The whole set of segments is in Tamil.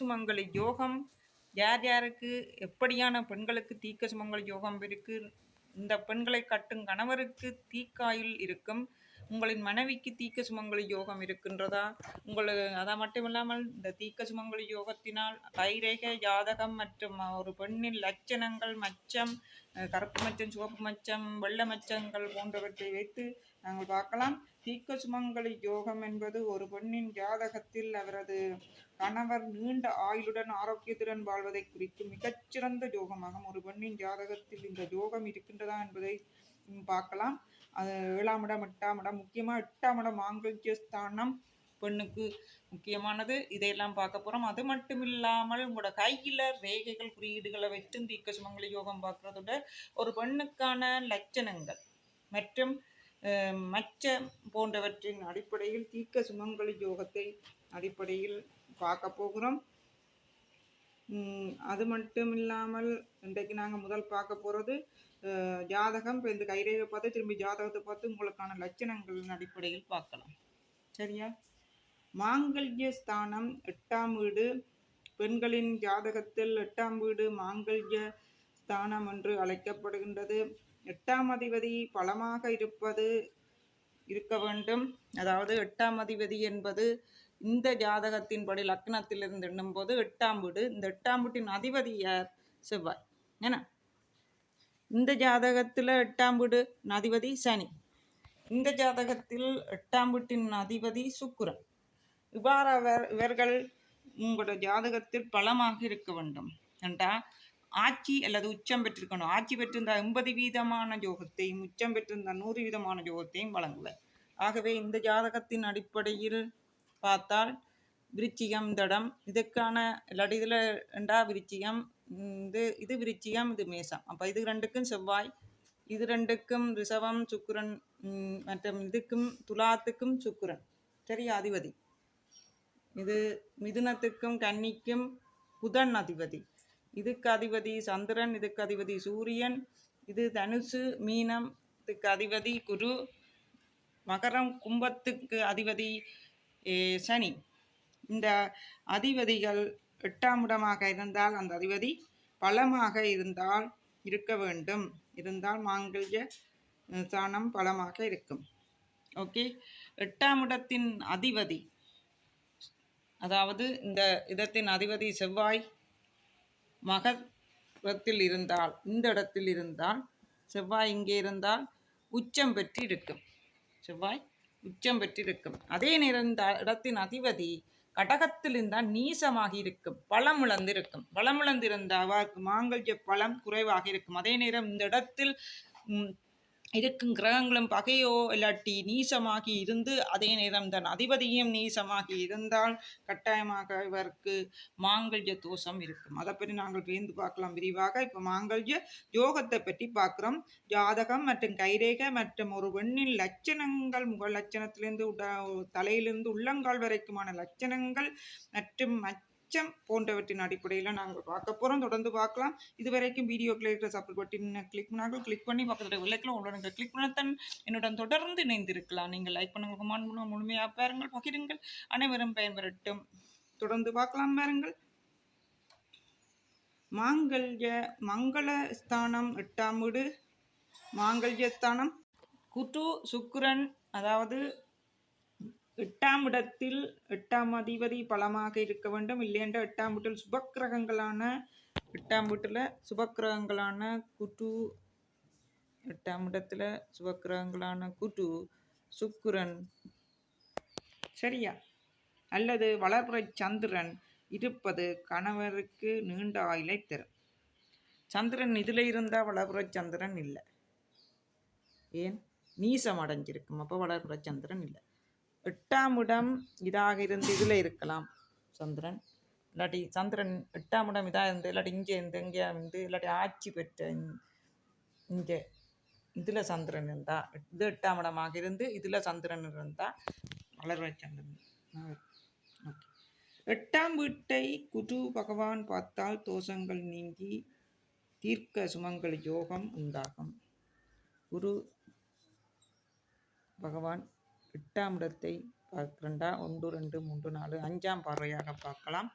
சுமங்கலி யோகம். யார் யாருக்கு எப்படியான பெண்களுக்கு தீக்க சுமங்கலி யோகம் இருக்கு? இந்த பெண்களை கட்டும் கணவருக்கு தீக்காயில் இருக்கும். உங்களின் மனைவிக்கு தீக்க சுமங்கலி யோகம் இருக்கின்றதா? உங்களுக்கு அதை மட்டும் இல்லாமல் இந்த தீக்க சுமங்கலி யோகத்தினால் கைரேக ஜாதகம் மற்றும் ஒரு பெண்ணின் லட்சணங்கள் மச்சம் கருப்பு மச்சம் சிவப்பு மச்சம் வெள்ளை மச்சங்கள் போன்றவற்றை வைத்து நாங்கள் பார்க்கலாம். தீக்க சுமங்கலி யோகம் என்பது ஒரு பெண்ணின் ஜாதகத்தில் அவரது கணவர் நீண்ட ஆயுளுடன் ஆரோக்கியத்துடன் வாழ்வதை குறிக்கும் மிகச்சிறந்த யோகமாகும். ஒரு பெண்ணின் ஜாதகத்தில் இந்த யோகம் இருக்கின்றதா என்பதை பார்க்கலாம். அது ஏழாம் இடம் எட்டாம் இடம் முக்கியமாக எட்டாம் இடம் மாங்கல்ய ஸ்தானம் பெண்ணுக்கு முக்கியமானது. இதையெல்லாம் பார்க்க போகிறோம் அது மட்டும் இல்லாமல் உங்களோட கையில் ரேகைகள் குறியீடுகளை வைத்து தீக்க சுமங்கலி யோகம் பார்க்குறதோட ஒரு பெண்ணுக்கான லட்சணங்கள் மற்றும் மச்ச போன்றவற்றின் அடிப்படையில் தீக்க சுமங்கலி யோகத்தை அடிப்படையில் பார்க்க போகிறோம். அது மட்டும் இல்லாமல் இன்றைக்கு நாங்கள் முதல் பார்க்க போகிறது ஜாதகம். இப்போ இந்த கைரேகை பார்த்து திரும்பி ஜாதகத்தை பார்த்து உங்களுக்கான லட்சணங்களின் அடிப்படையில் பார்க்கலாம். சரியா? மாங்கல்ய ஸ்தானம் எட்டாம் வீடு. பெண்களின் ஜாதகத்தில் எட்டாம் வீடு மாங்கல்ய ஸ்தானம் என்று அழைக்கப்படுகின்றது. எட்டாம் அதிபதி பலமாக இருப்பது இருக்க வேண்டும். அதாவது எட்டாம் அதிபதி என்பது இந்த ஜாதகத்தின்படி லக்னத்திலிருந்து எண்ணும்போது எட்டாம் வீடு. இந்த எட்டாம் வீட்டின் அதிபதி யார்? செவ்வாய். ஏன்னா இந்த ஜாதகத்தில் எட்டாம் வீடு அதிபதி சனி. இந்த ஜாதகத்தில் எட்டாம் வீட்டின் அதிபதி சுக்குரன். இவ்வாறு அவர் இவர்கள் உங்களோட ஜாதகத்தில் பலமாக இருக்க வேண்டும். என்றால் ஆட்சி அல்லது உச்சம் பெற்றிருக்கணும். ஆட்சி பெற்றிருந்த எண்பது வீதமான யோகத்தையும் உச்சம் பெற்றிருந்த நூறு வீதமான யோகத்தையும் வழங்குவர். ஆகவே இந்த ஜாதகத்தின் அடிப்படையில் பார்த்தால் விருச்சிகம் தடம் இதுக்கான இல்லாட்டி இதில் ரெண்டா விருச்சிகம் இது இது விருச்சிகம் இது மேசம். அப்போ இது ரெண்டுக்கும் செவ்வாய் இது ரெண்டுக்கும் ரிஷவம் சுக்குரன் மற்றும் இதுக்கும் துலாத்துக்கும் சுக்குரன். சரியா அதிபதி? இது மிதுனத்துக்கும் கன்னிக்கும் புதன் அதிபதி. இதுக்கு அதிபதி சந்திரன் இதுக்கு அதிபதி சூரியன் இது தனுசு மீனம் இதுக்கு அதிபதி குரு மகரம் கும்பத்துக்கு அதிபதி சனி. இந்த அதிபதிகள் எட்டாம் இடமாக இருந்தால் அந்த அதிபதி பலமாக இருந்தால் இருக்க வேண்டும். இருந்தால் மாங்கல்ய ஸ்தானம் பலமாக இருக்கும். ஓகே. எட்டாம் இடத்தின் அதிபதி அதாவது இந்த இடத்தின் அதிபதி செவ்வாய் மகரத்தில் இருந்தால் இந்த இடத்தில் இருந்தால் செவ்வாய் இங்கே இருந்தால் உச்சம் பெற்று இருக்கும். செவ்வாய் உச்சம் பெற்றிருக்கும் அதே நேரம் இந்த இடத்தின் அதிபதி கடகத்தில் இருந்தால் நீசமாக இருக்கும் பழம் இழந்திருக்கும். பழம் இழந்திருந்தால் மாங்கல்ய பழம் குறைவாக இருக்கும். அதே நேரம் இந்த இடத்தில் இருக்கும் கிரகங்களும் பகையோ இல்லாட்டி நீசமாகி இருந்து அதே நேரம் தன் அதிபதியும் நீசமாகி இருந்தால் கட்டாயமாக இவருக்கு மாங்கல்ய தோஷம் இருக்கும். அதை பற்றி நாங்கள் பேர்ந்து பார்க்கலாம் விரிவாக. இப்போ மாங்கல்ய யோகத்தை பற்றி பார்க்குறோம். ஜாதகம் மற்றும் கைரேகை மற்றும் ஒரு வெண்ணின் லட்சணங்கள் முக லட்சணத்திலிருந்து தலையிலிருந்து உள்ளங்கால் வரைக்குமான லட்சணங்கள் மற்றும் அச்சம் போன்றவற்றின் அடிப்படையில் நாங்கள் பார்க்க போகிறோம் தொடர்ந்து பார்க்கலாம். இது வரைக்கும் வீடியோ கிளிக் சப்போர்ட் பட்டின் கிளிக் பண்ணாங்க கிளிக் பண்ணி பக்கத்தில் விளக்கில் உடனே கிளிக் பண்ணத்தன் என்னுடன் தொடர்ந்து இணைந்திருக்கலாம். நீங்கள் லைக் பண்ணுங்கள் கமான் பண்ணுங்கள் முழுமையாக பாருங்கள் பகிருங்கள். அனைவரும் பயன்பெறட்டும். தொடர்ந்து பார்க்கலாம் பாருங்கள். மாங்கல்ய மங்கள ஸ்தானம் எட்டாம் வீடு. மாங்கல்ய ஸ்தானம். குட்டு சுக்குரன் அதாவது எட்டாம் இடத்தில் எட்டாம் அதிபதி பலமாக இருக்க வேண்டும். இல்லையென்ற எட்டாம் வீட்டில் சுபக்கிரகங்களான எட்டாம் வீட்டில் சுபக்கிரகங்களான குட்டு எட்டாம் இடத்துல சுபக்கிரகங்களான குட்டு சுக்குரன் சரியா? அல்லது வளர்ப்புறை சந்திரன் இருப்பது கணவருக்கு நீண்ட ஆயிலை தரும். சந்திரன் இதில் இருந்தால் வளர்ப்புற சந்திரன் இல்லை. ஏன்? நீசம் அடைஞ்சிருக்கும். அப்போ வளர்ப்புற சந்திரன் இல்லை. எட்டாம் இடம் இதாக இருந்து இதில் இருக்கலாம். சந்திரன். இல்லாட்டி சந்திரன் எட்டாம் இடம் இதாக இருந்து இல்லாட்டி இங்கே இருந்து இங்கே இருந்து இல்லாட்டி ஆட்சி பெற்ற இங்கே இதில் சந்திரன் இருந்தால் இது எட்டாம் இடமாக இருந்து இதில் சந்திரன் இருந்தால் வளர்வை சந்திரன் ஓகே. எட்டாம் வீட்டை குரு பகவான் பார்த்தால் தோஷங்கள் நீங்கி தீர்க்க சுமங்கள் யோகம் உண்டாகும். குரு பகவான் எட்டாம் இடத்தை பார்க்கிறண்டா? ஒன்று ரெண்டு மூன்று நாலு அஞ்சாம் பார்வையாக பார்க்கலாம்.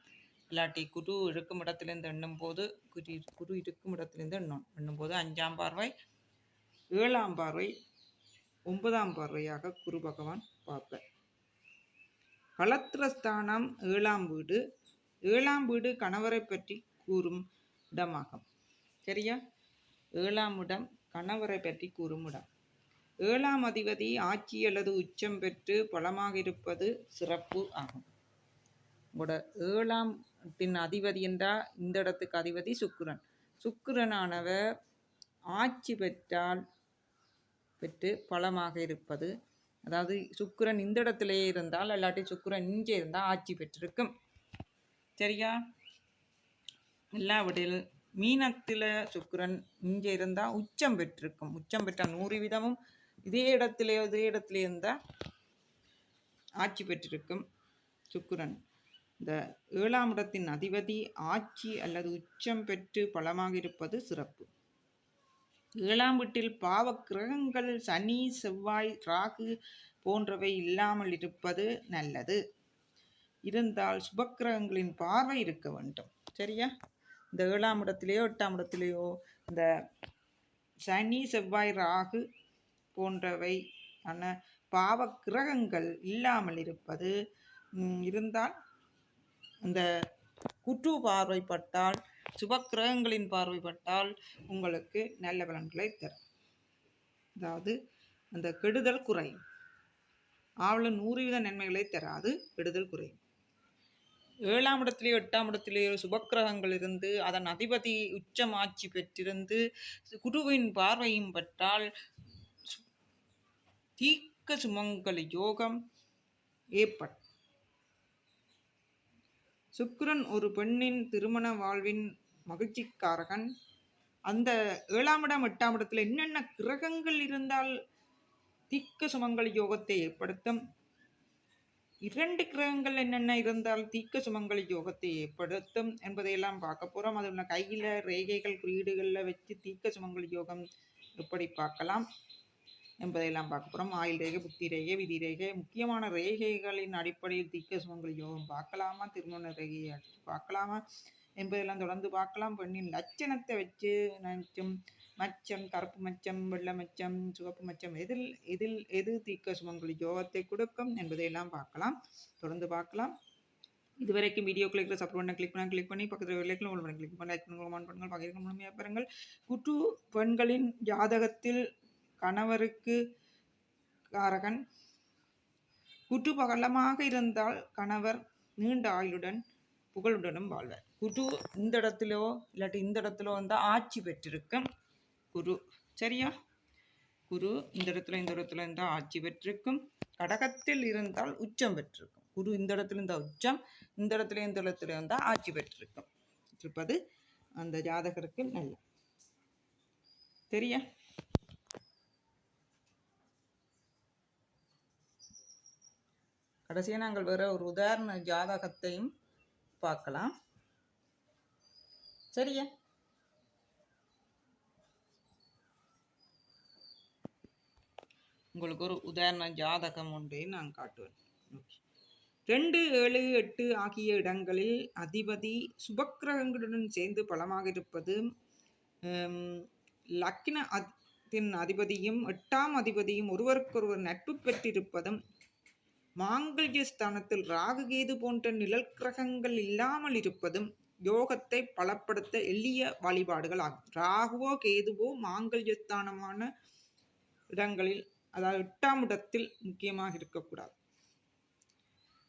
இல்லாட்டி குரு இருக்கும் இடத்துலேருந்து எண்ணும் போது குரு குரு இருக்கும் இடத்துலேருந்து எண்ணும் எண்ணும் போது அஞ்சாம் பார்வை ஏழாம் பார்வை ஒன்பதாம் பார்வையாக குரு பகவான் பார்ப்பார் களத்திரஸ்தானம் ஏழாம் வீடு. ஏழாம் வீடு கணவரை பற்றி கூறும் இடமாகும். சரியா? ஏழாம் இடம் கணவரை பற்றி கூறும் இடம். ஏழாம் அதிபதி ஆட்சி அல்லது உச்சம் பெற்று பலமாக இருப்பது சிறப்பு ஆகும். உங்களோட ஏழாம் பின் அதிபதி என்றால் இந்த இடத்துக்கு அதிபதி சுக்கிரன். சுக்கிரனானவர் ஆட்சி பெற்றால் பெற்று பலமாக இருப்பது. அதாவது சுக்கிரன் இந்த இடத்துலையே இருந்தால் இல்லாட்டி சுக்கிரன் இங்கே இருந்தால் ஆட்சி பெற்றிருக்கும். சரியா? இல்லாவிடில் மீனத்தில் சுக்கிரன் இங்கே இருந்தால் உச்சம் பெற்றிருக்கும். உச்சம் பெற்ற நூறு வீதமும் இதே இடத்திலே இதே இடத்துல இருந்தால் ஆட்சி பெற்றிருக்கும் சுக்கிரன். இந்த ஏழாம் இடத்தின் அதிபதி ஆட்சி அல்லது உச்சம் பெற்று பலமாக இருப்பது சிறப்பு. ஏழாம் வீட்டில் பாவ கிரகங்கள் சனி செவ்வாய் ராகு போன்றவை இல்லாமல் இருப்பது நல்லது. இருந்தால் சுபக்கிரகங்களின் பார்வை இருக்க வேண்டும். சரியா? இந்த ஏழாம் இடத்திலேயோ எட்டாம் இடத்திலேயோ இந்த சனி செவ்வாய் ராகு போன்றவை ஆன பாவ கிரகங்கள் இல்லாமல் இருப்பது இருந்தால் அந்த குற்று பார்வைப்பட்டால் சுபக்கிரகங்களின் பார்வைப்பட்டால் உங்களுக்கு நல்ல பலன்களை தரும். அதாவது அந்த கெடுதல் குறையும். ஆவல நூறு வீத நன்மைகளை தராது கெடுதல் குறையும். ஏழாம் இடத்திலேயோ எட்டாம் இடத்திலேயோ சுபக்கிரகங்கள் இருந்து அதன் அதிபதி உச்சமாட்சி பெற்றிருந்து குருவின் பார்வையும் பெற்றால் தீக்க சுமங்கல யோகம் ஏற்பட். சுக்கிரன் ஒரு பெண்ணின் திருமண வாழ்வின் மகிழ்ச்சிக்காரகன். அந்த ஏழாம் இடம் எட்டாம் இடத்துல என்னென்ன கிரகங்கள் இருந்தால் தீக்க சுமங்கல் யோகத்தை ஏற்படுத்தும்? இரண்டு கிரகங்கள் என்னென்ன இருந்தால் தீக்க சுமங்கல் யோகத்தை ஏற்படுத்தும் என்பதையெல்லாம் பார்க்க போகிறோம் அதில் கையில் ரேகைகள் குறியீடுகளில் வச்சு தீக்க சுமங்கல் யோகம் எப்படி பார்க்கலாம்? என்பதையெல்லாம் பார்க்க போகிறோம் ஆயுள் ரேகை புத்தி ரேகை விதி ரேகை முக்கியமான ரேகைகளின் அடிப்படையில் தீக்க சுகங்கள் யோகம் பார்க்கலாமா? திருமண ரேகையை பார்க்கலாமா? என்பதெல்லாம் தொடர்ந்து பார்க்கலாம். பெண்ணின் லட்சணத்தை வச்சு நினச்சும் மச்சம் கருப்பு மச்சம் வெள்ளை மச்சம் சிவப்பு மச்சம் எதில் எதில் எது தீக்க சுமங்கல் யோகத்தை கொடுக்கும் என்பதையெல்லாம் பார்க்கலாம். தொடர்ந்து பார்க்கலாம். இதுவரைக்கும் வீடியோ கிளிக்கில் சப்போர்ட் பண்ண கிளிக் பண்ண கிளிக் பண்ணி பக்கத்தில் விலைக்கில் உங்களுக்கு கிளிக் பண்ணி லைக் பண்ணுங்கள் கமெண்ட் பண்ணுங்கள் பகிர்ந்து முழுமையாக பெறுங்கள் குற்று பெண்களின் ஜாதகத்தில் கணவருக்கு காரகன். குட்டு பகலமாக இருந்தால் கணவர் நீண்ட ஆயுளுடன் புகழுடனும் வாழ்வார். குரு இந்த இடத்துலோ இல்லாட்டி இந்த இடத்துலோ வந்தால் ஆட்சி பெற்றிருக்கும் குரு. சரியா? குரு இந்த இடத்துல இந்த இடத்துல இருந்தால் ஆட்சி பெற்றிருக்கும். கடகத்தில் இருந்தால் உச்சம் பெற்றிருக்கும். குரு இந்த இடத்துல இருந்தால் உச்சம் இந்த இடத்துல இந்த இடத்துல இருந்தால் ஆட்சி பெற்றிருக்கும். இருப்பது அந்த ஜாதகருக்கு நல்ல. சரியா? கடைசியாக நாங்கள் வேற ஒரு உதாரண ஜாதகத்தையும் பார்க்கலாம். சரியா? உங்களுக்கு ஒரு உதாரண ஜாதகம் ஒன்றே நான் காட்டுவேன். ரெண்டு ஏழு எட்டு ஆகிய இடங்களில் அதிபதி சுபக்கிரகங்களுடன் சேர்ந்து பலமாக இருப்பது லக்கின அதிபதியும் எட்டாம் அதிபதியும் ஒருவருக்கொருவர் நட்பு பெற்றிருப்பதும் மாங்கல்ய ஸ்தானத்தில் ராகுகேது போன்ற நிழல் கிரகங்கள் இல்லாமல் இருப்பதும் யோகத்தை பலப்படுத்த எளிய வழிபாடுகள் ஆகும் ராகுவோ கேதுவோ மாங்கல்யஸ்தானமான இடங்களில் அதாவது எட்டாம் இடத்தில் முக்கியமாக இருக்கக்கூடாது.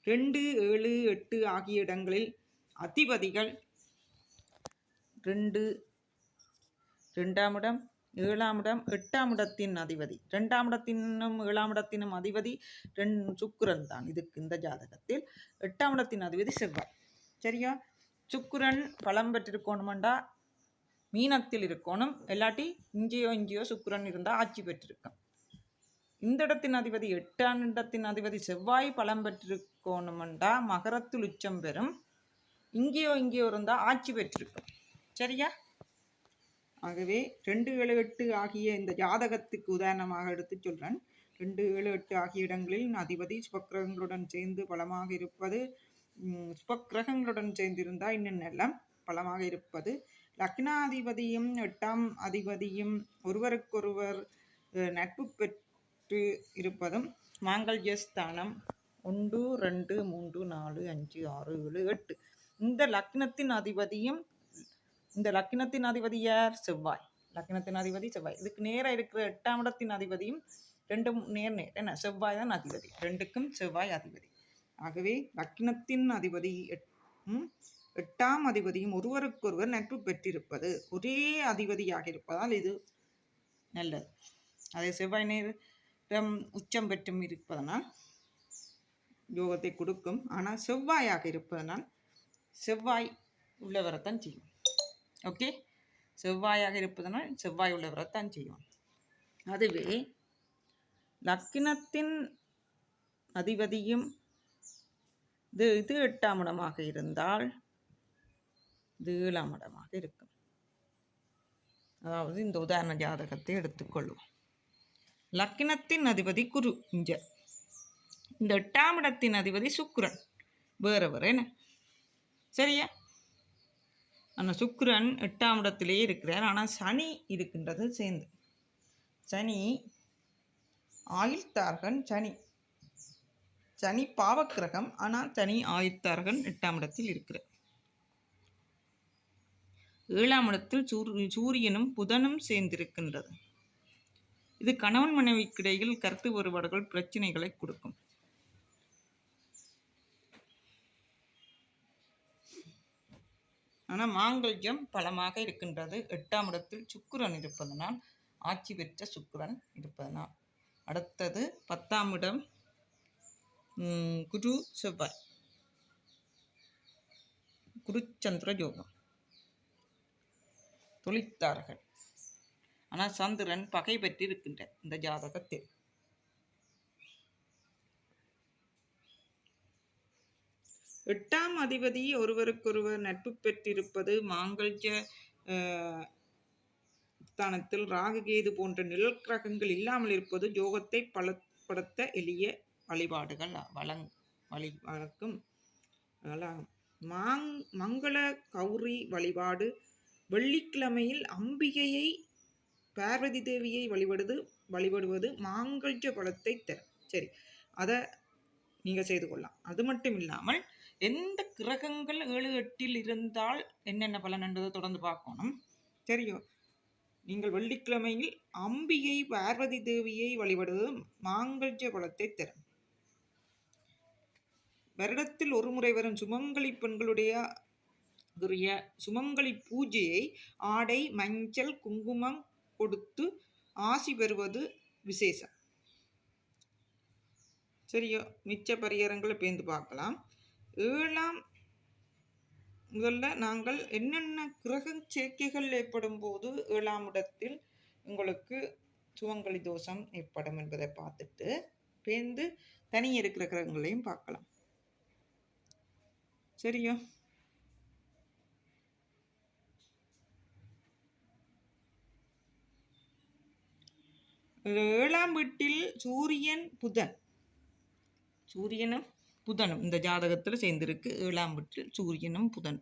ரெண்டு ஏழு எட்டு ஆகிய இடங்களில் அதிபதிகள் ரெண்டு ரெண்டாம் இடம் ஏழாம் இடம் எட்டாம் இடத்தின் அதிபதி. ரெண்டாம் இடத்தினும் ஏழாம் இடத்தினும் அதிபதி ரெண் சுக்குரன் தான். இதுக்கு இந்த ஜாதகத்தில் எட்டாம் இடத்தின் அதிபதி செவ்வாய். சரியா? சுக்குரன் பலம் பெற்றிருக்கணுமெண்டா? மீனத்தில் இருக்கணும். இல்லாட்டி இங்கேயோ இங்கேயோ சுக்குரன் இருந்தால் ஆட்சி பெற்றிருக்கும் இந்த இடத்தின் அதிபதி எட்டாம் இடத்தின் அதிபதி செவ்வாய் பலம் பெற்றிருக்கணுமெண்டா? மகரத்தில் உச்சம் பெறும். இங்கேயோ இங்கேயோ இருந்தால் ஆட்சி பெற்றிருக்கும். சரியா? ஆகவே ரெண்டு ஏழு எட்டு ஆகிய இந்த ஜாதகத்துக்கு உதாரணமாக எடுத்து சொல்கிறேன் ரெண்டு ஏழு எட்டு ஆகிய இடங்களில் அதிபதி சுபக்கிரகங்களுடன் சேர்ந்து பலமாக இருப்பது சுபக்கிரகங்களுடன் சேர்ந்திருந்தால் இன்னும் நல்ல பலமாக இருப்பது. லக்னாதிபதியும் எட்டாம் அதிபதியும் ஒருவருக்கொருவர் நட்பு பெற்று இருப்பதும் மாங்கல்யஸ்தானம் ஒன்று ரெண்டு மூன்று நாலு அஞ்சு ஆறு ஏழு எட்டு. இந்த லக்னத்தின் அதிபதியும் இந்த லக்கினத்தின் அதிபதி யார் செவ்வாய். லக்னத்தின் அதிபதி செவ்வாய். இதுக்கு நேராக இருக்கிற எட்டாம் இடத்தின் அதிபதியும் ரெண்டும் நேர் நேர் என்ன செவ்வாய் தான் அதிபதி. ரெண்டுக்கும் செவ்வாய் அதிபதி. ஆகவே லக்னத்தின் அதிபதி எட்டாம் அதிபதியும் ஒருவருக்கொருவர் நட்பு பெற்றிருப்பது ஒரே அதிபதியாக இருப்பதால் இது நல்லது. அதே செவ்வாய் நேரம் உச்சம் பெற்றும் இருப்பதனால் யோகத்தை கொடுக்கும். ஆனால் செவ்வாயாக இருப்பதனால் செவ்வாய் உள்ளவரைத்தான் செய்யும். ஓகே? செவ்வாயாக இருப்பதனால் செவ்வாய் உள்ளவரைத்தான் செய்யும். அதுவே லக்கினத்தின் அதிபதியும் இது இது எட்டாம் இடமாக இருந்தால் இது ஏழாம் இடமாக இருக்கும். அதாவது இந்த உதாரண ஜாதகத்தை எடுத்துக்கொள்வோம். லக்கினத்தின் அதிபதி குரு இஞ்ச இந்த எட்டாம் இடத்தின் அதிபதி சுக்குரன். வேறு வேறு என்ன? சரியா? அந்த சுக்கிரன் எட்டாம் இடத்திலேயே இருக்கிறார். ஆனால் சனி இருக்கின்றது சேர்ந்து. சனி ஆயுள்தார்கன் சனி சனி பாவக்கிரகம் ஆனால் சனி ஆயுத்தார்கன் எட்டாம் இடத்தில் இருக்கிறார். ஏழாம் இடத்தில் சூரியனும் புதனும் சேர்ந்திருக்கின்றது. இது கணவன் மனைவிக்கிடையில் கருத்து வேறுபாடுகள் பிரச்சனைகளை கொடுக்கும். ஆனால் மாங்கல்யம் பலமாக இருக்கின்றது. எட்டாம் இடத்தில் சுக்கிரன் இருப்பதனால் ஆட்சி பெற்ற சுக்கிரன் இருப்பதனால். அடுத்தது பத்தாம் இடம் குரு செவ்வாய். குருச்சந்திர யோகம். தொழித்தார்கள் ஆனால் சந்திரன் பகை பெற்றிருக்கின்ற இந்த ஜாதகத்தில். எட்டாம் அதிபதி ஒருவருக்கொருவர் நட்பு பெற்றிருப்பது மாங்கல்ய ஸ்தானத்தில் ராகுகேது போன்ற நிழல் கிரகங்கள் இல்லாமல் இருப்பது யோகத்தை பலப்படுத்த எளிய வழிபாடுகள் வழங் வழி வழக்கும். மாங் மங்கள கௌரி வழிபாடு வெள்ளிக்கிழமையில் அம்பிகையை பார்வதி தேவியை வழிபடுது வழிபடுவது மாங்கல்ய பலத்தை தரும். சரி அதை நீங்கள் செய்து கொள்ளலாம். அது மட்டும் இல்லாமல் எந்த கிரகங்கள் ஏழு எட்டில் இருந்தால் என்னென்ன பலன் என்றதை தொடர்ந்து பார்க்கணும். தெரியும் நீங்கள் வெள்ளிக்கிழமையில் அம்பிகை பார்வதி தேவியை வழிபடுவது மாங்கல்ய பலத்தை தரும். வருடத்தில் ஒரு முறை வரும் சுமங்கலி பெண்களுடைய சுமங்கலி பூஜையை ஆடை மஞ்சள் குங்குமம் கொடுத்து ஆசி பெறுவது விசேஷம். சரியோ? மிச்ச பரிகாரங்களை பேர்ந்து பார்க்கலாம். ஏழாம் முதல்ல நாங்கள் என்னென்ன கிரக சேர்க்கைகள் ஏற்படும் போது ஏழாம் இடத்தில் உங்களுக்கு சுவங்கலி தோஷம் ஏற்படும் என்பதை பார்த்துட்டு பேர்ந்து தனி இருக்கிற கிரகங்களையும் பார்க்கலாம். சரியா? ஏழாம் வீட்டில் சூரியன் புதன். சூரியனும் புதனும். இந்த ஜாதகத்தில் சேர்ந்திருக்கு. ஏழாம் வீட்டில் சூரியனும் புதன்.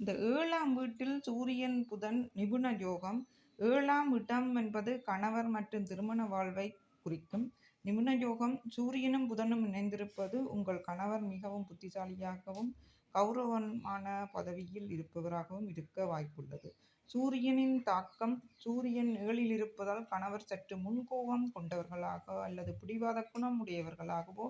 இந்த ஏழாம் வீட்டில் சூரியன் புதன் நிபுண யோகம் ஏழாம் இடம் என்பது கணவர் மற்றும் திருமண வாழ்வை குறிக்கும். நிபுண யோகம் சூரியனும் புதனும் இணைந்திருப்பது உங்கள் கணவர் மிகவும் புத்திசாலியாகவும் கௌரவமான பதவியில் இருப்பவராகவும் இருக்க வாய்ப்புள்ளது. சூரியனின் தாக்கம் சூரியன் ஏழில் இருப்பதால் கணவர் சற்று முன்கோபம் கொண்டவர்களாக அல்லது பிடிவாத குணம் உடையவர்களாகவோ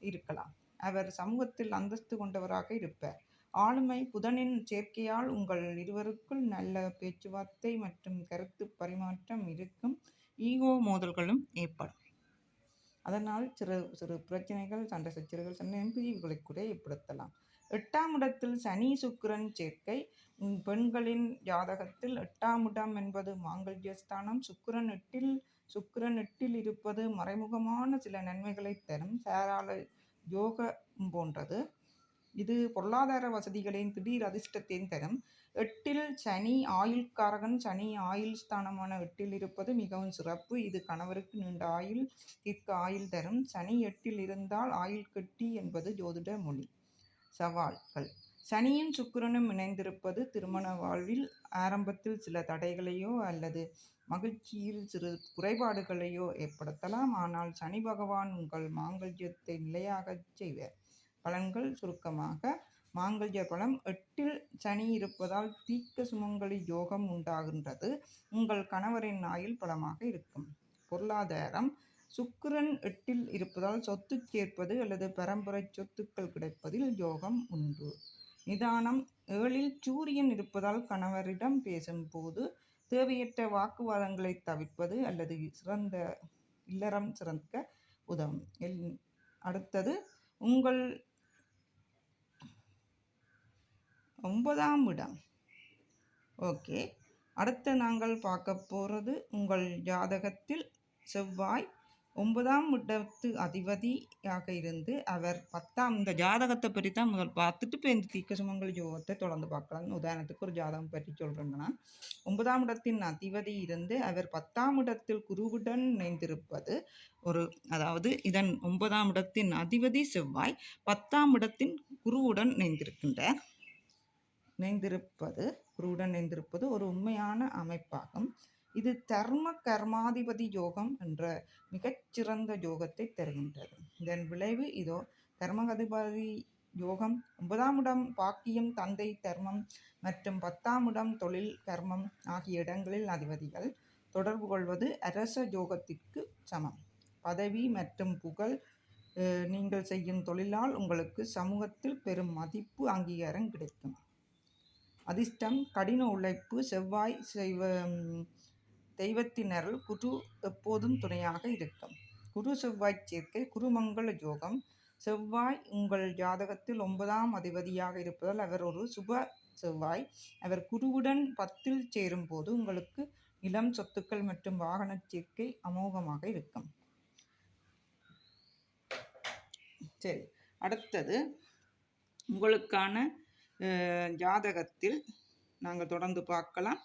இருக்கலாம். அவர் சமூகத்தில் அந்தஸ்து கொண்டவராக இருப்பார். ஆளுமை புதனின் சேர்க்கையால் உங்கள் இருவருக்குள் நல்ல பேச்சுவார்த்தை மற்றும் கருத்து பரிமாற்றம் இருக்கும். ஈகோ மோதல்களும் ஏற்படும். அதனால் சிறு சிறு பிரச்சனைகள் சண்டை சச்சரவுகள் சண்டை பிரிவுகளை கூட ஏற்படுத்தலாம். எட்டாம் இடத்தில் சனி சுக்கிரன் சேர்க்கை. பெண்களின் ஜாதகத்தில் எட்டாம் இடம் என்பது மாங்கல்யஸ்தானம் சுக்கிரன் எட்டில் சுக்கிரன் எட்டில் இருப்பது மறைமுகமான சில நன்மைகளை தரும். சேரால யோகம் போன்றது. இது பொருளாதார வசதிகளின் திடீர் அதிர்ஷ்டத்தையும் தரும். எட்டில் சனி ஆயுள்காரகன் சனி ஆயுள் ஸ்தானமான எட்டில் இருப்பது மிகவும் சிறப்பு. இது கணவருக்கு நீண்ட ஆயுள் தீர்க்க ஆயுள் தரும். சனி எட்டில் இருந்தால் ஆயுள் கட்டி என்பது ஜோதிட மொழி. சவால்கள். சனியும் சுக்கிரனும் இணைந்திருப்பது திருமண வாழ்வில் ஆரம்பத்தில் சில தடைகளையோ அல்லது மகிழ்ச்சியில் சிறு குறைபாடுகளையோ ஏற்படுத்தலாம். ஆனால் சனி பகவான் உங்கள் மாங்கல்யத்தை நிலையாகச் செய்வார் பலன்கள் சுருக்கமாக மாங்கல்ய பலம் எட்டில் சனி இருப்பதால் தீக்க சுமங்கலி யோகம் உண்டாகின்றது. உங்கள் கணவரின் ஆயுள் பலமாக இருக்கும். பொருளாதாரம் சுக்கிரன் எட்டில் இருப்பதால் சொத்து சேர்ப்பது அல்லது பரம்பரை சொத்துக்கள் கிடைப்பதில் யோகம் உண்டு. நிதானம் ஏழில் சூரியன் இருப்பதால் கணவரிடம் பேசும்போது தேவையற்ற வாக்குவாதங்களை தவிர்ப்பது அல்லது சிறந்த இல்லறம் சிறக்க உதவும். எல்- அடுத்தது உங்கள் ஒன்பதாம் இடம். ஓகே. அடுத்து நாங்கள் பார்க்க போகிறது உங்கள் ஜாதகத்தில் செவ்வாய் ஒன்பதாம் இடத்து அதிபதியாக இருந்து அவர் பத்தாம் இந்த ஜாதகத்தை பற்றி தான் முதல் பார்த்துட்டு இப்போ இந்த தீக்க சுமங்கல் யோகத்தை தொடர்ந்து பார்க்கலாம் உதாரணத்துக்கு ஒரு ஜாதகம் பற்றி சொல்கிறேன்னா ஒன்பதாம் இடத்தின் அதிபதி இருந்து அவர் பத்தாம் இடத்தில் குருவுடன் இணைந்திருப்பது ஒரு அதாவது இதன் ஒன்பதாம் இடத்தின் அதிபதி செவ்வாய் பத்தாம் இடத்தின் குருவுடன் இணைந்திருக்கின்றார். இணைந்திருப்பது குருவுடன் இணைந்திருப்பது ஒரு உண்மையான அமைப்பாகும். இது தர்ம கர்மாதிபதி யோகம் என்ற மிகச்சிறந்த யோகத்தை தருகின்றது. இதன் விளைவு இதோ கர்மகதிபதி யோகம் ஒன்பதாம் இடம் பாக்கியம் தந்தை தர்மம் மற்றும் பத்தாம் இடம் தொழில் கர்மம் ஆகிய இடங்களில் அதிபதிகள். தொடர்பு கொள்வது அரச யோகத்திற்கு சமம். பதவி மற்றும் புகழ் நீங்கள் செய்யும் தொழிலால் உங்களுக்கு சமூகத்தில் பெரும் மதிப்பு அங்கீகாரம் கிடைக்கும். அதிர்ஷ்டம் கடின உழைப்பு செவ்வாய் செய்வ தெய்வத்தின் அருள் குரு எப்போதும் துணையாக இருக்கும். குரு செவ்வாய் சேர்க்கை குருமங்கள யோகம். செவ்வாய் உங்கள் ஜாதகத்தில் ஒன்பதாம் அதிபதியாக இருப்பதால் அவர் ஒரு சுப செவ்வாய். அவர் குருவுடன் பத்தில் சேரும்போது உங்களுக்கு இளம் சொத்துக்கள் மற்றும் வாகன சேர்க்கை அமோகமாக இருக்கும். சரி அடுத்தது. உங்களுக்கான அஹ், ஜாதகத்தில் நாங்கள் தொடர்ந்து பார்க்கலாம்.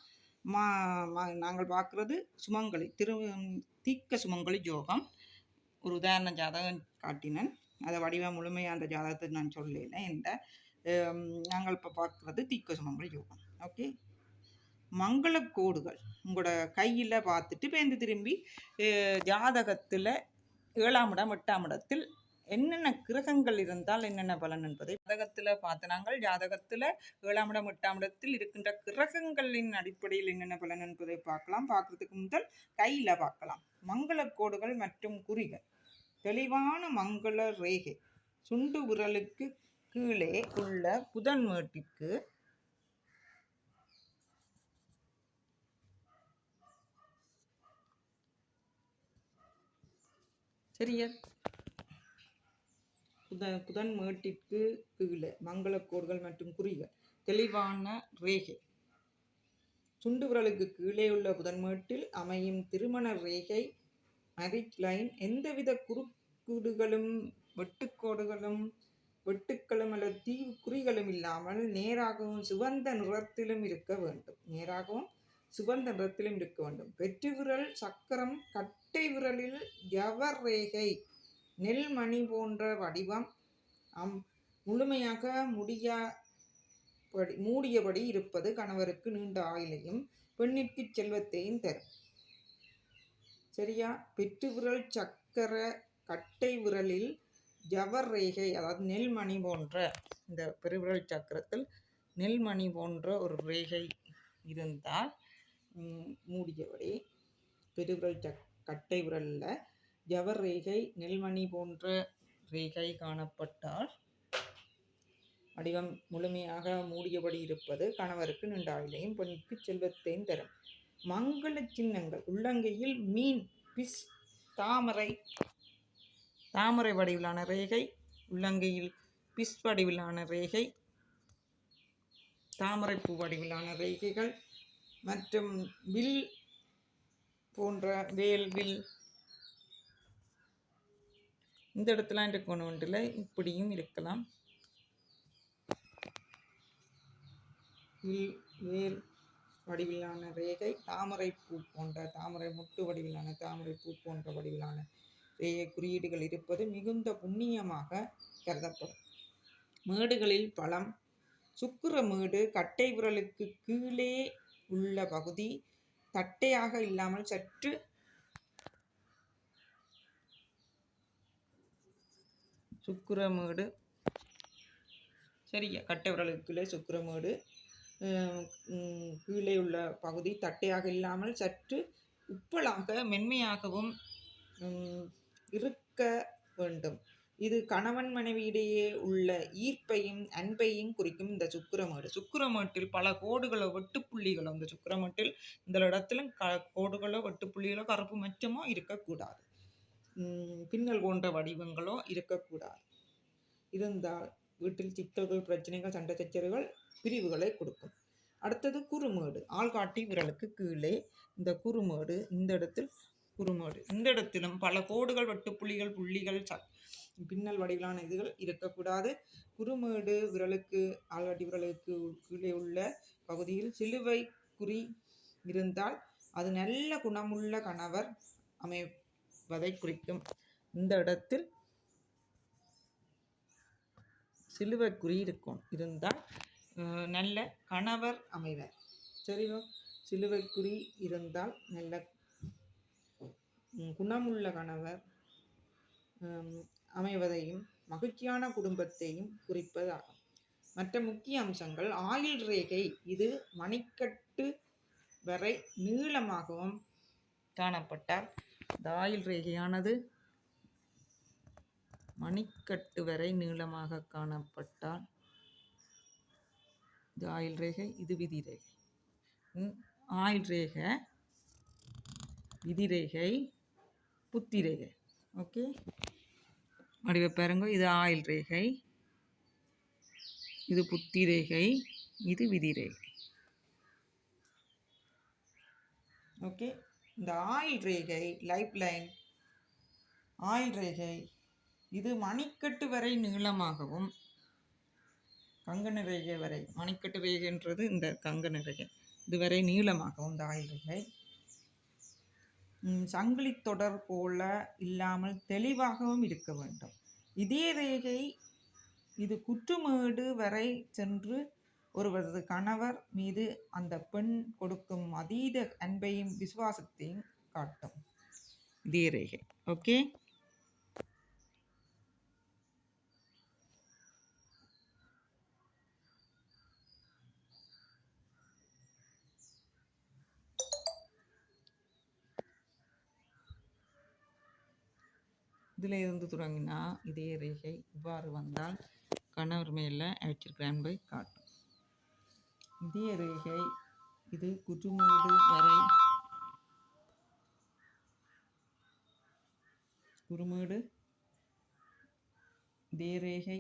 மா மா- நாங்கள் பார்க்குறது சுமங்கலி திரு தீக்க சுமங்கலி ஜோகம். ஒரு உதாரண ஜாதகம் காட்டினேன். அதை வடிவம் முழுமையாக அந்த ஜாதகத்தை நான் சொல்லல இந்த நாங்கள் இப்போ பார்க்குறது தீக்க சுமங்கலி ஜோகம். ஓகே? மங்கள கோடுகள். உங்களோட கையில் பார்த்துட்டு பேருந்து திரும்பி ஜாதகத்தில் ஏழாம் இடம் எட்டாம் இடத்தில் என்னென்ன கிரகங்கள் இருந்தால் என்னென்ன பலன் என்பதை ஜாதகத்தில் பார்த்த நாங்கள் ஜாதகத்தில் ஏழாம் இடம் எட்டாம் இடத்தில் இருக்கின்ற கிரகங்களின் அடிப்படையில் என்னென்ன பலன் என்பதை பார்க்கலாம். பார்க்கறதுக்கு முதல் கையில் பார்க்கலாம். மங்கள கோடுகள் மற்றும் குறிகள். தெளிவான மங்கள ரேகை. சுண்டு விரலுக்கு கீழே உள்ள புதன் மேட்டிற்கு சரியா? புத புதன் மேட்டிற்கு கீழே மங்களக்கோடுகள் மற்றும் குறிகள். தெளிவான ரேகை. சுண்டு விரலுக்கு கீழே உள்ள புதன்மேட்டில் அமையும் திருமண ரேகை மேரிட் லைன் எந்தவித குறுக்கீடுகளும் வெட்டுக்கோடுகளும் வெட்டுக்களும் அல்லது தீவு குறிகளும் இல்லாமல் நேராகவும் சிவந்த நிறத்திலும் இருக்க வேண்டும். நேராகவும் சிவந்த நிறத்திலும் இருக்க வேண்டும். வெற்றி விரல் சக்கரம் கட்டை விரலில் ஜவர் ரேகை. நெல்மணி போன்ற வடிவம். அம் முழுமையாக முடியாபடி மூடியபடி இருப்பது கணவருக்கு நீண்ட ஆயுளையும் பெண்ணிற்கு செல்வத்தையும் தரும். சரியா? பெற்று விரல் சக்கர கட்டை விரலில் ஜவர் ரேகை அதாவது நெல்மணி போன்ற இந்த பெருவிரல் சக்கரத்தில் நெல்மணி போன்ற ஒரு ரேகை இருந்தால் மூடியபடி பெருவிரல் சக் கட்டை விரலில் ஜவர் ரேகை நெல்மணி போன்ற ரேகை காணப்பட்டால் வடிவம் முழுமையாக மூடியபடி இருப்பது கணவருக்கு நீண்ட ஆயுளையும் பெண்ணுக்கு செல்வத்தையும் தரும். மங்கள சின்னங்கள் உள்ளங்கையில் மீன் பிஸ் தாமரை தாமரை வடிவிலான ரேகை உள்ளங்கையில் பிஸ் வடிவிலான ரேகை தாமரைப்பூ வடிவிலான ரேகைகள் மற்றும் வில் போன்ற வேல் வில் இந்த இடத்துலாம் இருக்கணும் ஒன்றில் இப்படியும் இருக்கலாம். வில் வேல் வடிவிலான ரேகை தாமரை பூ போன்ற தாமரை முட்டு வடிவிலான தாமரை பூ போன்ற வடிவிலான ரேகை குறியீடுகள் இருப்பது மிகுந்த புண்ணியமாக கருதப்படும். மேடுகளில் பழம் சுக்கிரமேடு கட்டை விரலுக்கு கீழே உள்ள பகுதி தட்டையாக இல்லாமல் சற்று சுக்கிரமேடு. சரியா கட்டை விரலுக்குள்ளே கீழே கீழே உள்ள பகுதி தட்டையாக இல்லாமல் சற்று உப்பலாக மென்மையாகவும் இருக்க வேண்டும். இது கணவன் மனைவியிடையே உள்ள ஈர்ப்பையும் அன்பையும் குறிக்கும் இந்த சுக்கிரமேடு. சுக்கிரமேட்டில் பல கோடுகளோ வெட்டுப்புள்ளிகளோ இந்த சுக்கிரமேட்டில் இந்த இடத்துல க கோடுகளோ வெட்டுப்புள்ளிகளோ கருப்பு மச்சமோ இருக்கக்கூடாது. பின்னல் போன்ற வடிவங்களோ இருக்கக்கூடாது. இருந்தால் வீட்டில் சிக்கல்கள் பிரச்சனைகள் சண்டை சச்சரவுகள் பிரிவுகளை கொடுக்கும். அடுத்தது குறுமேடு. ஆள்காட்டி விரலுக்கு கீழே இந்த குறுமேடு இந்த இடத்தில் குறுமேடு. இந்த இடத்திலும் பல கோடுகள் வெட்டுப்புள்ளிகள் புள்ளிகள் ச பின்னல் வடிவிலான இதுகள் இருக்கக்கூடாது. குறுமேடு விரலுக்கு ஆள்காட்டி விரலுக்கு கீழே உள்ள பகுதியில் சிலுவை குறி இருந்தால் அது நல்ல குணமுள்ள கணவர் அமை வதை குறிக்கும். இந்த இடத்தில் சிலுவை குறி இருக்கும். இருந்தால் நல்ல கணவர் அமைவர். சரிவா? சிலுவை குறி இருந்தால் நல்ல குணமுள்ள கணவர் அமைவதையும் மகிழ்ச்சியான குடும்பத்தையும் குறிப்பதாகும். மற்ற முக்கிய அம்சங்கள் ஆயுள் ரேகை இது மணிக்கட்டு வரை நீளமாகவும் காணப்பட்டால் தாயில் ரேகையானது மணிக்கட்டு வரை நீளமாக காணப்பட்டால் இது ஆயுள் ரேகை இது விதி ரேகை. ஆயில் ஆயுள் ரேகை விதி ரேகை புத்தி ரேகை. ஓகே? வடிவ பாருங்க இது ஆயில் ரேகை இது புத்தி ரேகை இது விதி ரேகை. ஓகே? இந்த ஆயில் ரேகை லைஃப் லைன் ஆயில் ரேகை இது மணிக்கட்டு வரை நீளமாகவும் கங்கண ரேகை வரை மணிக்கட்டு ரேகைன்றது இந்த கங்கண ரேகை. இதுவரை நீளமாகவும் இந்த ஆயில் ரேகை. சங்கிலி தொடர் போல இல்லாமல் தெளிவாகவும் இருக்க வேண்டும். இதே ரேகை இது குற்றுமேடு வரை சென்று ஒருவரது கணவர் மீது அந்த பெண் கொடுக்கும் அதீத அன்பையும் விசுவாசத்தையும் காட்டும். தீரேகை. ஓகே? இதில் இருந்து தொடங்கினா இதே ரேகை இவ்வாறு வந்தால் கணவர் மேலே அழைச்சிருக்கிற அன்பை காட்டும். இதய ரேகை இது குற்றுமூடு வரை. குறுமேடு தேரேகை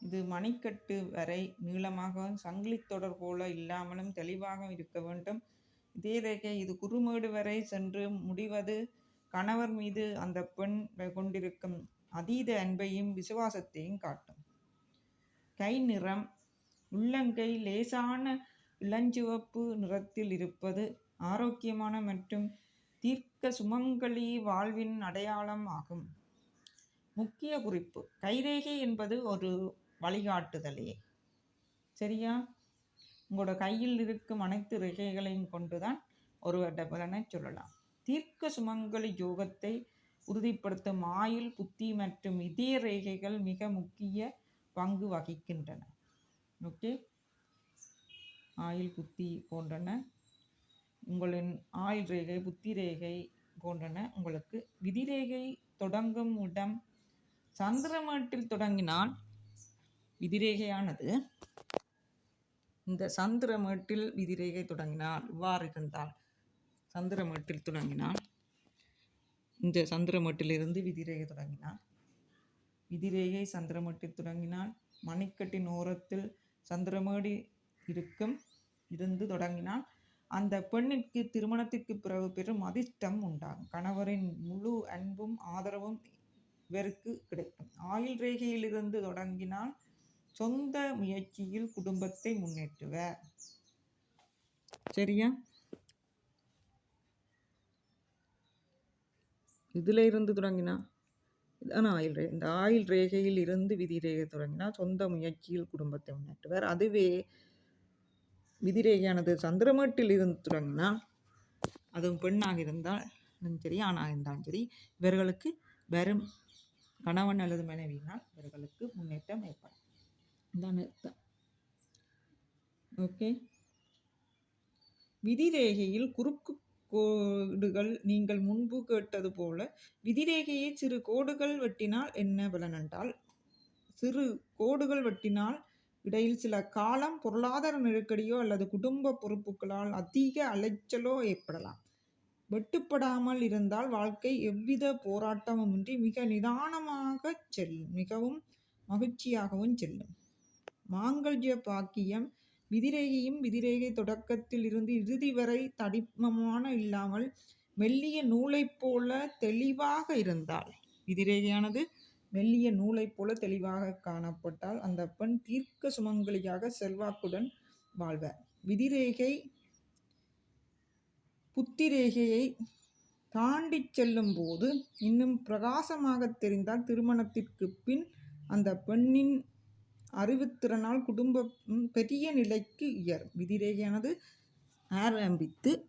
இது மணிக்கட்டு வரை நீளமாகவும் சங்கிலித் தொடர் போல இல்லாமலும் தெளிவாகவும் இருக்க வேண்டும். இதே ரேகை இது குறுமேடு வரை சென்று முடிவது கணவர் மீது அந்த பெண் கொண்டிருக்கும் அதீத அன்பையும் விசுவாசத்தையும் காட்டும். கை நிறம் உள்ளங்கை லேசான இளஞ்சிவப்பு நிறத்தில் இருப்பது ஆரோக்கியமான மற்றும் தீர்க்க சுமங்கலி வாழ்வின் அடையாளம் ஆகும். முக்கிய குறிப்பு கைரேகை என்பது ஒரு வழிகாட்டுதலே. சரியா? உங்களோட கையில் இருக்கும் அனைத்து ரேகைகளையும் கொண்டுதான் தான் வருட பலனை சொல்லலாம். தீர்க்க சுமங்கலி யோகத்தை உறுதிப்படுத்தும் ஆயுள் புத்தி மற்றும் இதய ரேகைகள் மிக முக்கிய பங்கு வகிக்கின்றன. ஓகே ஆயில் புத்தி போன்றன. உங்களின் ஆயுள் ரேகை புத்தி ரேகை போன்றன. உங்களுக்கு விதிரேகை தொடங்கும் இடம். சந்திரமட்டில் தொடங்கினால் விதிரேகையானது இந்த சந்திரமேட்டில் விதிரேகை தொடங்கினால் இவ்வாறு இருந்தால் சந்திரமேட்டில் தொடங்கினால் இந்த சந்திரமேட்டிலிருந்து விதிரேகை தொடங்கினால். விதிரேகை சந்திரமேட்டில் தொடங்கினால் மணிக்கட்டின் ஓரத்தில் சந்திரமேடி இருக்கும். இருந்து தொடங்கினால் அந்த பெண்ணிற்கு திருமணத்திற்கு பிறகு பெரும் அதிர்ஷ்டம் உண்டாகும். கணவரின் முழு அன்பும் ஆதரவும் இவருக்கு கிடைக்கும். ஆயுள் ரேகையிலிருந்து தொடங்கினால் சொந்த முயற்சியில் குடும்பத்தை முன்னேற்றுவர். சரியா? இதில் இருந்து தொடங்கினா இதான் ஆயுள் ரேகை இந்த ஆயுள் ரேகையில் இருந்து விதி ரேகை தொடங்கினா சொந்த முயற்சியில் குடும்பத்தை முன்னேற்றுவார். அதுவே விதி ரேகையானது சந்திரமட்டில் இருந்து தொடங்கினா அதுவும் பெண்ணாக இருந்தால் சரி ஆணாக இருந்தாலும் சரி இவர்களுக்கு வெறும் கணவன் அல்லது மனைவியினால் இவர்களுக்கு முன்னேற்றம் ஏற்படும். இதான் ஓகே. விதிரேகையில் குறுக்கு கோடுகள் நீங்கள் முன்பு கேட்டது போல விதிரேகையை சிறு கோடுகள் வெட்டினால் என்ன பலன் என்றால் சிறு கோடுகள் வெட்டினால் இடையில் சில காலம் பொருளாதார நெருக்கடியோ அல்லது குடும்ப பொறுப்புகளால் அதிக அலைச்சலோ ஏற்படலாம். வெட்டுப்படாமல் இருந்தால் வாழ்க்கை எவ்வித போராட்டமுமின்றி மிக நிதானமாக செல்லும் மிகவும் மகிழ்ச்சியாகவும் செல்லும். மாங்கல்ய பாக்கியம் விதிரேகையும் விதிரேகை தொடக்கத்தில் இருந்து இறுதி வரை தடிமமான இல்லாமல் மெல்லிய நூலைப் போல தெளிவாக இருந்தால் விதிரேகையானது மெல்லிய நூலைப் போல தெளிவாக காணப்பட்டால் அந்த பெண் தீர்க்க சுமங்கலியாக செல்வாக்குடன் வாழ்வார். விதிரேகை புத்திரேகையை தாண்டிச் செல்லும் போது இன்னும் பிரகாசமாக தெரிந்தால் திருமணத்திற்கு பின் அந்த பெண்ணின் அறிவுத்திறனால் குடும்பம் பெரிய நிலைக்கு உயரும். விதிரேகையானது ஆரம்பித்து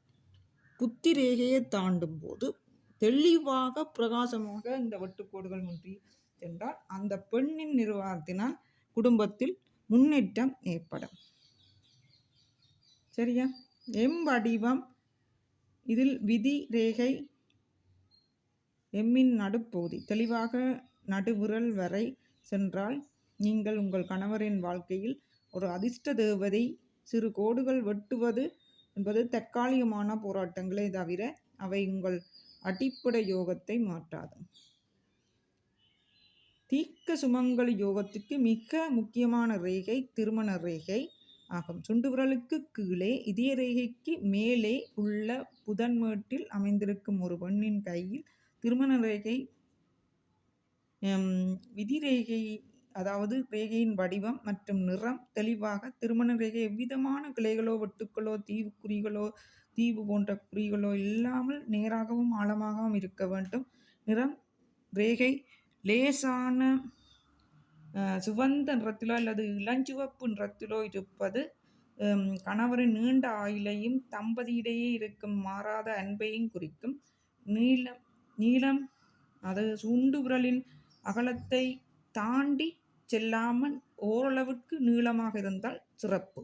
புத்திரேகையை தாண்டும் போது தெளிவாக பிரகாசமாக இந்த வட்டுக்கோடுகள் முன்றி சென்றால் அந்த பெண்ணின் நிர்வாகத்தினால் குடும்பத்தில் முன்னேற்றம் ஏற்படும். சரியா? எம் வடிவம் இதில் விதி ரேகை எம்மின் நடுப்பகுதி. தெளிவாக நடுவிரல் வரை சென்றால் நீங்கள் உங்கள் கணவரின் வாழ்க்கையில் ஒரு அதிர்ஷ்ட தேவதை சிறு கோடுகள் வெட்டுவது என்பது தற்காலிகமான போராட்டங்களே தவிர அவை உங்கள் அடிப்படை யோகத்தை மாற்றாது. தீக்க சுமங்கலி யோகத்துக்கு மிக முக்கியமான ரேகை திருமண ரேகை ஆகும். சுண்டு விரலுக்கு கீழே இதய ரேகைக்கு மேலே உள்ள புதன்மேட்டில் அமைந்திருக்கும் ஒரு பெண்ணின் கையில் திருமண ரேகை விதி ரேகை அதாவது ரேகையின் வடிவம் மற்றும் நிறம் தெளிவாக திருமண ரேகை எவ்விதமான கிளைகளோ வெட்டுக்களோ தீவு குறிகளோ தீவு போன்ற குறிகளோ இல்லாமல் நேராகவும் ஆழமாகவும் இருக்க வேண்டும். நிறம் ரேகை லேசான சுவந்த நிறத்திலோ அல்லது இளஞ்சிவப்பு நிறத்திலோ இருப்பது கணவரின் நீண்ட ஆயுளையும் தம்பதியிடையே இருக்கும் மாறாத அன்பையும் குறிக்கும். நீளம் நீளம் அது சுண்டு விரலின் அகலத்தை தாண்டி செல்லாமல் ஓரளவுக்கு நீளமாக இருந்தால் சிறப்பு.